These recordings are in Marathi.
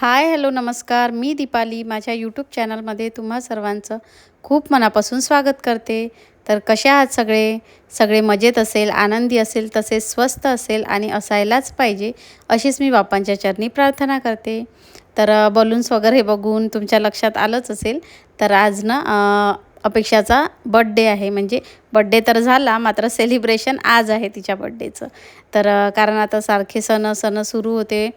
हाय हॅलो नमस्कार. मी दीपाली. माझ्या यूट्यूब चॅनलमध्ये तुम्हा सर्वांचं खूप मनापासून स्वागत करते. तर कसे आहात सगळे? सगळे मजेत असेल आनंदी असेल तसेच स्वस्त असेल आणि असायलाच पाहिजे अशीच मी बापांच्या चरणी प्रार्थना करते. तर बलून्स वगैरे बघून तुमच्या लक्षात आलंच असेल. तर आज ना अपेक्षाचा बड्डे आहे. म्हणजे बड्डे तर झाला मात्र सेलिब्रेशन आज आहे तिच्या बड्डेचं तर कारण आता सारखे सण सण सुरू होते.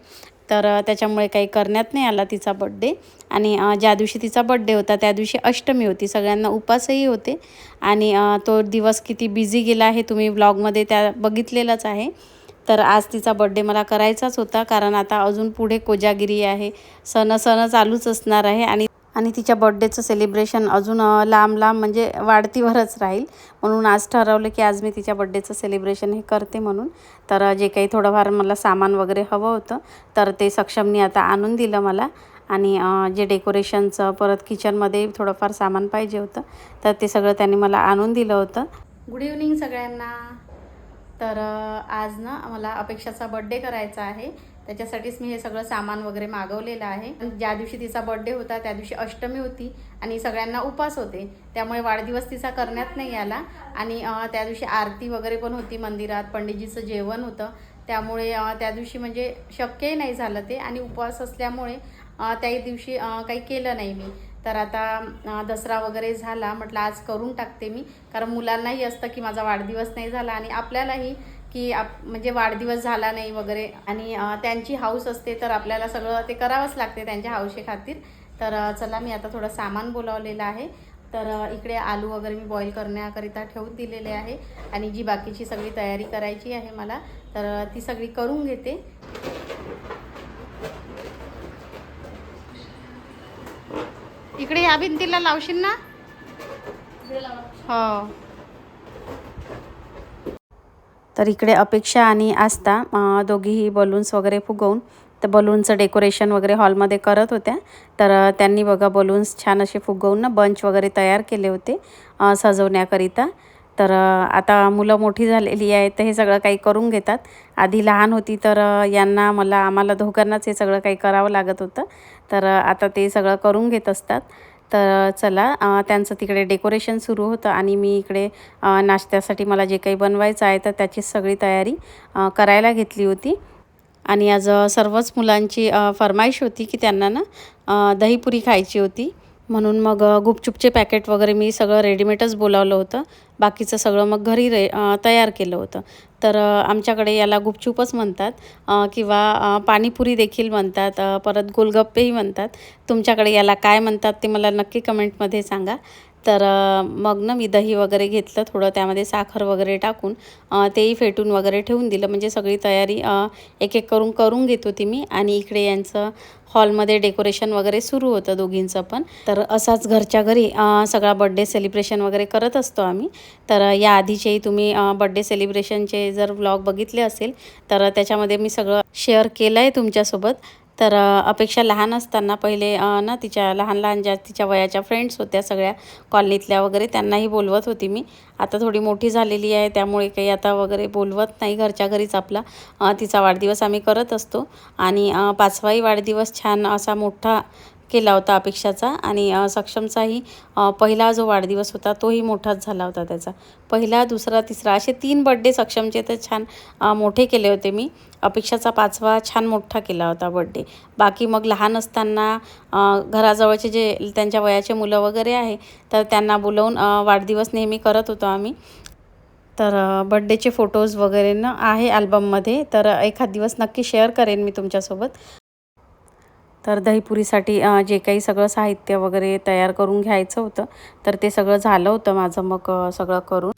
तर त्याच्यामुळे काही करण्यात नाही आला तिचा बड्डे आणि ज्या दिवशी तिचा बड्डे होता त्या दिवशी अष्टमी होती. सगळ्यांना उपासही होते. आणि तो दिवस किती बिझी गेला आहे तुम्ही ब्लॉगमध्ये त्या बघितलेलंच आहे. तर आज तिचा बड्डे मला करायचाच होता. कारण आता अजून पुढे कोजागिरी आहे. सण सण चालूच असणार आहे. आणि आणि तिच्या बड्डेचं सेलिब्रेशन अजून लांब लांब म्हणजे वाढतीवरच राहील. म्हणून आज ठरवलं की आज मी तिच्या बड्डेचं सेलिब्रेशन हे करते म्हणून. तर जे काही थोडंफार मला सामान वगैरे हवं होतं तर ते सक्षमनी आता आणून दिलं मला. आणि जे डेकोरेशनचं परत किचनमध्ये थोडंफार सामान पाहिजे होतं तर ते सगळं त्यांनी मला आणून दिलं होतं. गुड इव्हनिंग सगळ्यांना. तर आज ना मला अपेक्षाचा बड्डे करायचा आहे. त्याच्यासाठीच मी हे सगळं सामान वगैरे मागवलेलं आहे. ज्या दिवशी तिचा बड्डे होता त्या दिवशी अष्टमी होती आणि सगळ्यांना उपास होते. त्यामुळे वाढदिवस तिचा करण्यात नाही आला. आणि त्या दिवशी आरती वगैरे पण होती मंदिरात. पंडितजीचं जेवण होतं. त्यामुळे त्या दिवशी म्हणजे शक्यही नाही झालं ते. आणि उपवास असल्यामुळे त्याही दिवशी काही केलं नाही मी. तर आता दसरा वगैरे झाला. म्हटलं आज करून टाकते मी. कारण मुलांनाही असतं की माझा वाढदिवस नाही झाला आणि आपल्यालाही की आप म्हणजे वाढदिवस झाला नाही वगैरे आणि त्यांची हाऊस असते तर आपल्याला सगळं ते करावंच लागते त्यांच्या हाऊसे खातीर. तर चला मी आता थोडं सामान बोलावलेलं आहे. तर इकडे आलू वगैरे मी बॉईल करण्याकरिता ठेवून दिलेले आहे आणि जी बाकीची सगळी तयारी करायची आहे मला तर ती सगळी करून घेते. इकडे या भिंतीला लावशील ना? हो. तर इकडे अपेक्षा आणि आस्था दोघीही बलून्स वगैरे फुगवून तर बलूनचं डेकोरेशन वगैरे हॉलमध्ये करत होत्या. तर त्यांनी बघा बलून्स छान असे फुगवून ना बंच वगैरे तयार केले होते सजवण्याकरिता. तर आता मुलं मोठी झालेली आहेत तर हे सगळं काही करून घेतात. आधी लहान होती तर यांना मला आम्हाला दोघांनाच हे सगळं काही करावं लागत होतं. तर आता ते सगळं करून घेत असतात. तर चला त्यांचं तिकडे डेकोरेशन सुरू होतं आणि मी इकडे नाश्त्यासाठी मला जे काही बनवायचं आहे तर त्याची सगळी तयारी करायला घेतली होती. आणि आज सर्वच मुलांची फरमाईश होती की त्यांना ना दहीपुरी खायची होती. म्हणून मग गुपचूपचे पॅकेट वगैरे मी सगळं रेडीमेडच बोलावलं होतं. बाकीचं सगळं मग घरी रे तयार केलं होतं. तर आमच्याकडे याला गुपचूपच म्हणतात किंवा पाणीपुरी देखील म्हणतात परत गोलगप्पेही म्हणतात. तुमच्याकडे याला काय म्हणतात ते मला नक्की कमेंटमध्ये सांगा. तर मग ना मी दही वगैरे घेतलं थोडं त्यामध्ये साखर वगैरे टाकून तेही फेटून वगैरे ठेवून दिलं. म्हणजे सगळी तयारी एक एक करून करून घेत होती मी. आणि इकडे यांचं हॉलमध्ये डेकोरेशन वगैरे सुरू होतं दोघींचं पण. तर असाच घरच्या घरी सगळा बड्डे सेलिब्रेशन वगैरे करत असतो आम्ही. तर या आधीचेही तुम्ही बड्डे सेलिब्रेशनचे जर व्लॉग बघितले असेल तर त्याच्यामध्ये मी सगळं शेअर केलं आहे तुमच्यासोबत. तर अपेक्षा लहान असताना पहिले ना तिच्या लहान लहान ज्या तिच्या वयाच्या फ्रेंड्स होत्या सगळ्या कॉलनीतल्या वगैरे त्यांनाही बोलवत होती मी. आता थोडी मोठी झालेली आहे त्यामुळे काही आता वगैरे बोलवत नाही. घरच्या घरीच आपला तिचा वाढदिवस आम्ही करत असतो. आणि पाचवाही वाढदिवस छान असा मोठा केला होता अपेक्षाचा आणि सक्षमचाही पहिला जो वाढदिवस होता तोही मोठाच झाला होता त्याचा. पहिला दुसरा तिसरा असे तीन बड्डे सक्षमचे तर छान मोठे केले होते मी. अपेक्षाचा पाचवा छान मोठा केला होता बड्डे बाकी मग लहान असताना घराजवळचे जे त्यांच्या वयाचे मुलं वगैरे आहे तर त्यांना बोलवून वाढदिवस नेहमी करत होतो आम्ही. तर बड्डेचे फोटोज वगैरे ना आहे अल्बममध्ये तर एखाद दिवस नक्की शेअर करेन मी तुमच्यासोबत. तर दहीपुरीसाठी जे काही सगळं साहित्य वगैरे तयार करून घ्यायचं होतं तर ते सगळं झालं होतं माझं मग सगळं करून.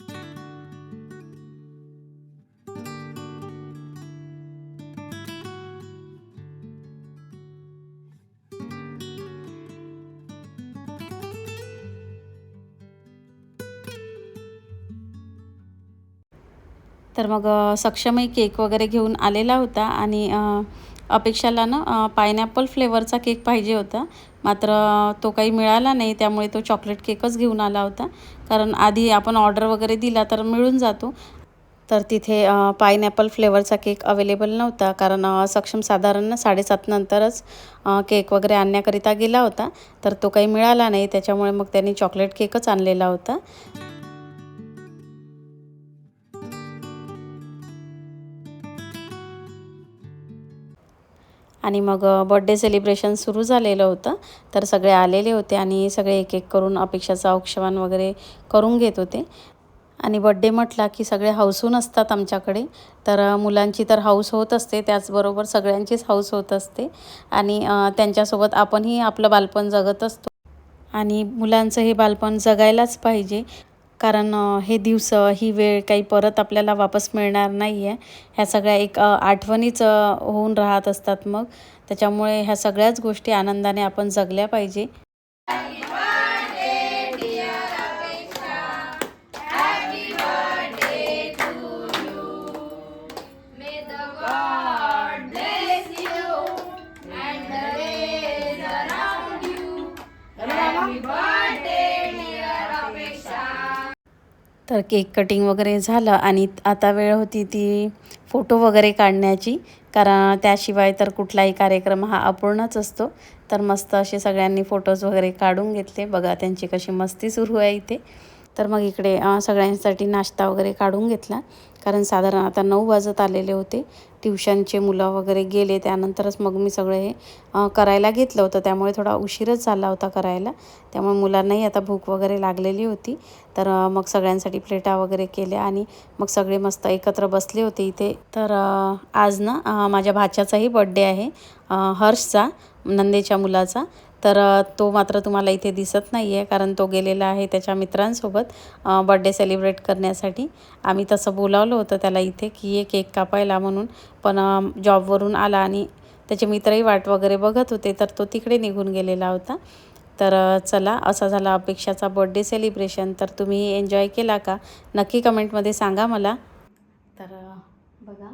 तर मग सक्षमही केक वगैरे घेऊन आलेला होता आणि अपेक्षाला ना पायनॅपल फ्लेवरचा केक पाहिजे होता. मात्र तो काही मिळाला नाही त्यामुळे तो चॉकलेट केकच घेऊन आला होता. कारण आधी आपण ऑर्डर वगैरे दिला तर मिळून जातो. तर तिथे पायनॅपल फ्लेवरचा केक अवेलेबल नव्हता. कारण सक्षम साधारण साडेसात नंतरच केक वगैरे आणण्याकरिता गेला होता. तर तो काही मिळाला नाही त्याच्यामुळे मग त्यांनी चॉकलेट केकच आणलेला होता. आणि मग बड्डे सेलिब्रेशन सुरू झालेलं होतं. तर सगळे आलेले होते आणि सगळे एक एक करून अपेक्षाचं औक्षवान वगैरे करून घेत होते. आणि बड्डे म्हटला की सगळे हौसून असतात आमच्याकडे. तर मुलांची तर हौस होत असते. त्याचबरोबर सगळ्यांचीच हौस होत असते. आणि त्यांच्यासोबत आपणही आपलं बालपण जगत असतो. आणि मुलांचं हे बालपण जगायलाच पाहिजे. कारण हे दिवस ही वेळ काही परत आपल्याला वापस मिळणार नाही आहे ह्या सगळ्या एक आठवणीच होऊन राहत असतात मग. त्याच्यामुळे ह्या सगळ्याच गोष्टी आनंदाने आपण जगल्या पाहिजे. God तर केक कटिंग वगैरे झालं आणि आता वेळ होती ती फोटो वगैरे काढण्याची. कारण त्याशिवाय तर कुठलाही कार्यक्रम हा अपूर्णच असतो. तर मस्त असे सगळ्यांनी फोटोज वगैरे काढून घेतले. बघा त्यांची कशी मस्ती सुरू आहे इथे. तर मग इकडे सगळ्यांसाठी नाश्ता वगैरे काढून घेतला. कारण साधारण आता नऊ वाजत आलेले होते. ट्युशनचे मुलं वगैरे गेले त्यानंतरच मग मी सगळं हे करायला घेतलं होतं. त्यामुळे थोडा उशीरच झाला होता करायला. त्यामुळे मुलांनाही आता भूक वगैरे लागलेली होती. तर मग सगळ्यांसाठी प्लेटा वगैरे केल्या आणि मग सगळे मस्त एकत्र बसले होते इथे. तर आज ना माझ्या भाच्याचाही बड्डे आहे हर्षचा नंदेच्या मुलाचा. तर तो मात्र तुम्हाला इथे दिसत नाही आहे कारण तो गेलेला आहे त्याच्या मित्रांसोबत बड्डे सेलिब्रेट करण्यासाठी. आम्ही तसं बोलावलं होतं त्याला इथे की ये केक कापायला म्हणून पण जॉबवरून आला आणि त्याचे मित्रही वाट वगैरे बघत होते तर तो तिकडे निघून गेलेला होता. तर चला असा झाला अपेक्षाचा बड्डे सेलिब्रेशन तर तुम्ही एन्जॉय केला का? नक्की कमेंटमध्ये सांगा मला. तर बघा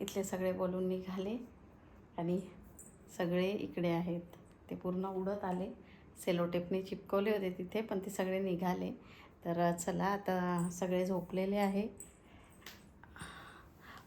इथले सगळे बोलून निघाले आणि सगळे इकडे आहेत. ते पूर्ण उडत आले. सेलोटेपने चिपकवले होते तिथे पण ते सगळे निघाले. तर चला आता सगळे झोपलेले आहे.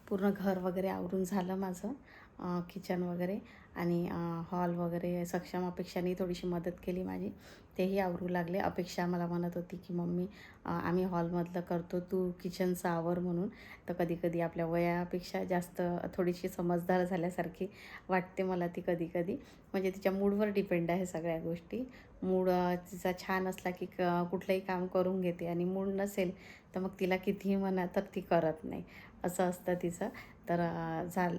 पूर्ण घर वगैरे आवरून झालं माझं किचन वगैरे. आणि हॉल वगैरे सक्षम अपेक्षाने थोडीशी मदत केली माझी. तेही आवरू लागले. अपेक्षा मला म्हणत होती की मम्मी आम्ही हॉलमधलं करतो. तू किचनचं आवर म्हणून. तर कधी कधी आपल्या वयापेक्षा जास्त थोडीशी समजदार झाल्यासारखी वाटते मला ती कधी कधी म्हणजे तिच्या मूडवर डिपेंड आहे सगळ्या गोष्टी. मूड तिचा छान असला की क कुठलंही काम करून घेते आणि मूड नसेल तर मग तिला कितीही म्हणा तर ती करत नाही. असं असतं तिचं. तर झाल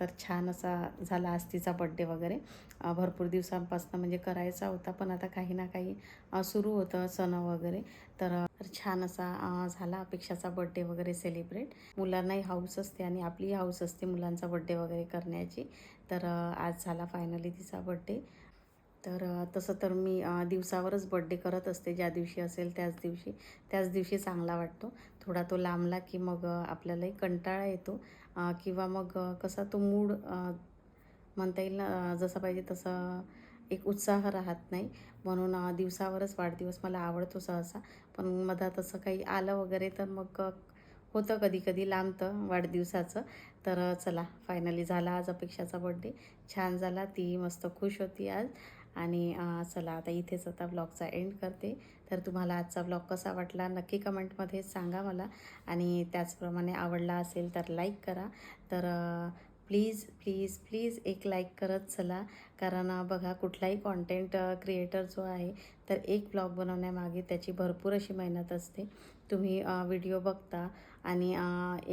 तर छान असा झाला आज तिचा बड्डे वगैरे. भरपूर दिवसांपासून म्हणजे करायचा होता पण आता काही ना काही सुरू होतं सण वगैरे. तर छान असा झाला अपेक्षाचा बड्डे वगैरे सेलिब्रेट मुलांनाही हाऊस असते आणि आपली हाऊस असते मुलांचा बड्डे वगैरे करण्याची. तर आज झाला फायनली तिचा बड्डे तर तसं तर मी दिवसावरच बड्डे करत असते. ज्या दिवशी असेल त्याच दिवशी त्याच दिवशी चांगला वाटतो. थोडा तो लांबला की मग आपल्यालाही कंटाळा येतो. किंवा मग कसा तो मूड म्हणता येईल ना जसा जसं पाहिजे तसं एक उत्साह राहत नाही. म्हणून दिवसावरच वाढदिवस मला आवडतो सहसा. पण मधात असं काही आलं वगैरे तर मग होतं कधी कधी लांबतं वाढदिवसाचं. तर चला फायनली झाला आज अपेक्षाचा बड्डे छान झाला ती मस्त खुश होती आज. आणि चला आता इथेच आता ब्लॉगचा एंड करते. तर तुम्हाला आजचा ब्लॉग कसा वाटला नक्की कमेंटमध्ये सांगा मला. आणि त्याचप्रमाणे आवडला असेल तर लाईक करा. तर प्लीज प्लीज प्लीज एक लाईक करत चला. कारण बघा कुठलाही कॉन्टेंट क्रिएटर जो आहे तर एक ब्लॉग बनवण्यामागे त्याची भरपूर अशी मेहनत असते. तुम्ही व्हिडिओ बघता आणि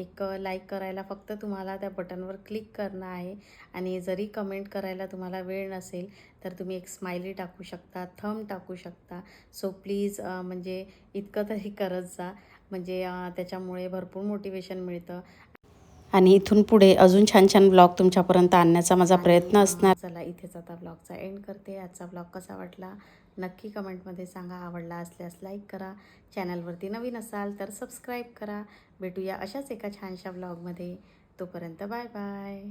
एक लाईक करायला फक्त तुम्हाला त्या बटनवर क्लिक करणं आहे. आणि जरी कमेंट करायला तुम्हाला वेळ नसेल तर तुम्ही एक स्माइली टाकू शकता थम टाकू शकता. सो प्लीज म्हणजे इतकं तरी करत जा. म्हणजे त्याच्यामुळे भरपूर मोटिवेशन मिळतं. आणि इथून पुढे अजून छान छान ब्लॉग तुमच्यापर्यंत आणण्याचा माझा प्रयत्न असणार. चला इथेच आता ब्लॉगचा एंड करते. आजचा ब्लॉग कसा वाटला? नक्की कमेंटमध्ये सांगा. आवडला असल्यास लाईक करा. चॅनलवरती नवीन असाल तर सबस्क्राईब करा. भेटूया अशाच एका छानशा ब्लॉगमध्ये. तोपर्यंत बाय बाय